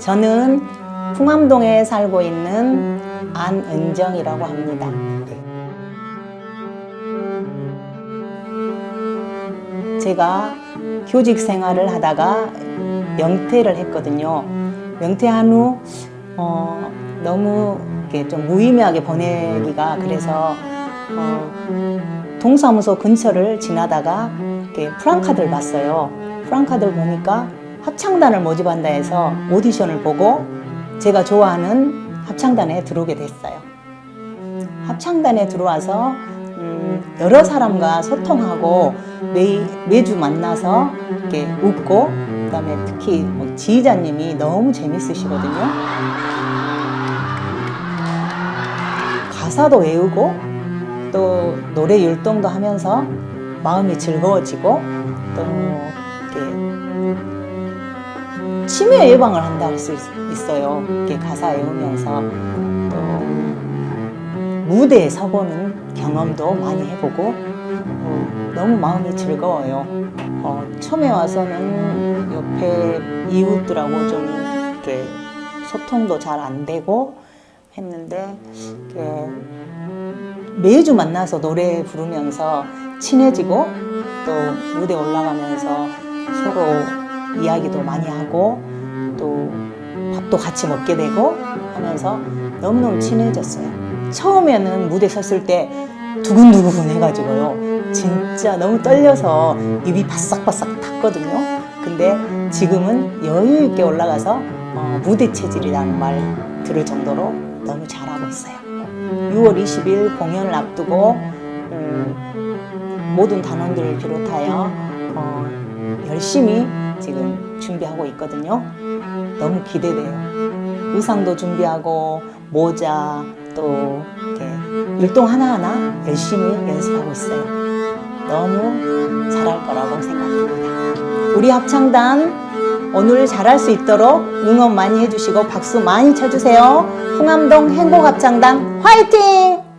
저는 풍암동에 살고 있는 안은정이라고 합니다. 제가 교직 생활을 하다가 명퇴를 했거든요. 명퇴한 후 어, 너무 이렇게 좀 무의미하게 보내기가 그래서 어, 동사무소 근처를 지나다가 이렇게 프랑카드를 봤어요. 프랑카드를 보니까 합창단을 모집한다 해서 오디션을 보고 제가 좋아하는 합창단에 들어오게 됐어요. 합창단에 들어와서 음, 여러 사람과 소통하고 매, 매주 만나서 이렇게 웃고 그다음에 특히 뭐 지휘자님이 너무 재밌으시거든요. 가사도 외우고 또 노래 율동도 하면서 마음이 즐거워지고 또 이렇게 치매 예방을 한다 할 수 있어요. 이렇게 가사 외우면서 또 무대에 서보는 경험도 많이 해보고 어, 너무 마음이 즐거워요. 어, 처음에 와서는 옆에 이웃들하고 좀 이렇게 소통도 잘 안 되고 했는데 이렇게 매주 만나서 노래 부르면서 친해지고 또 무대 올라가면서 서로 이야기도 많이 하고 또 밥도 같이 먹게 되고 하면서 너무너무 친해졌어요. 처음에는 무대 섰을 때 두근두근 해가지고요. 진짜 너무 떨려서 입이 바싹바싹 탔거든요. 근데 지금은 여유 있게 올라가서 어, 무대 체질이라는 말 들을 정도로 너무 잘하고 있어요. 6월 20일 공연을 앞두고 음, 모든 단원들을 비롯하여 어, 열심히 지금 준비하고 있거든요. 너무 기대돼요. 의상도 준비하고 모자 또 이렇게 율동 하나하나 열심히 연습하고 있어요. 너무 잘할 거라고 생각합니다. 우리 합창단 오늘 잘할 수 있도록 응원 많이 해주시고 박수 많이 쳐주세요. 풍암동 행복합창단 화이팅!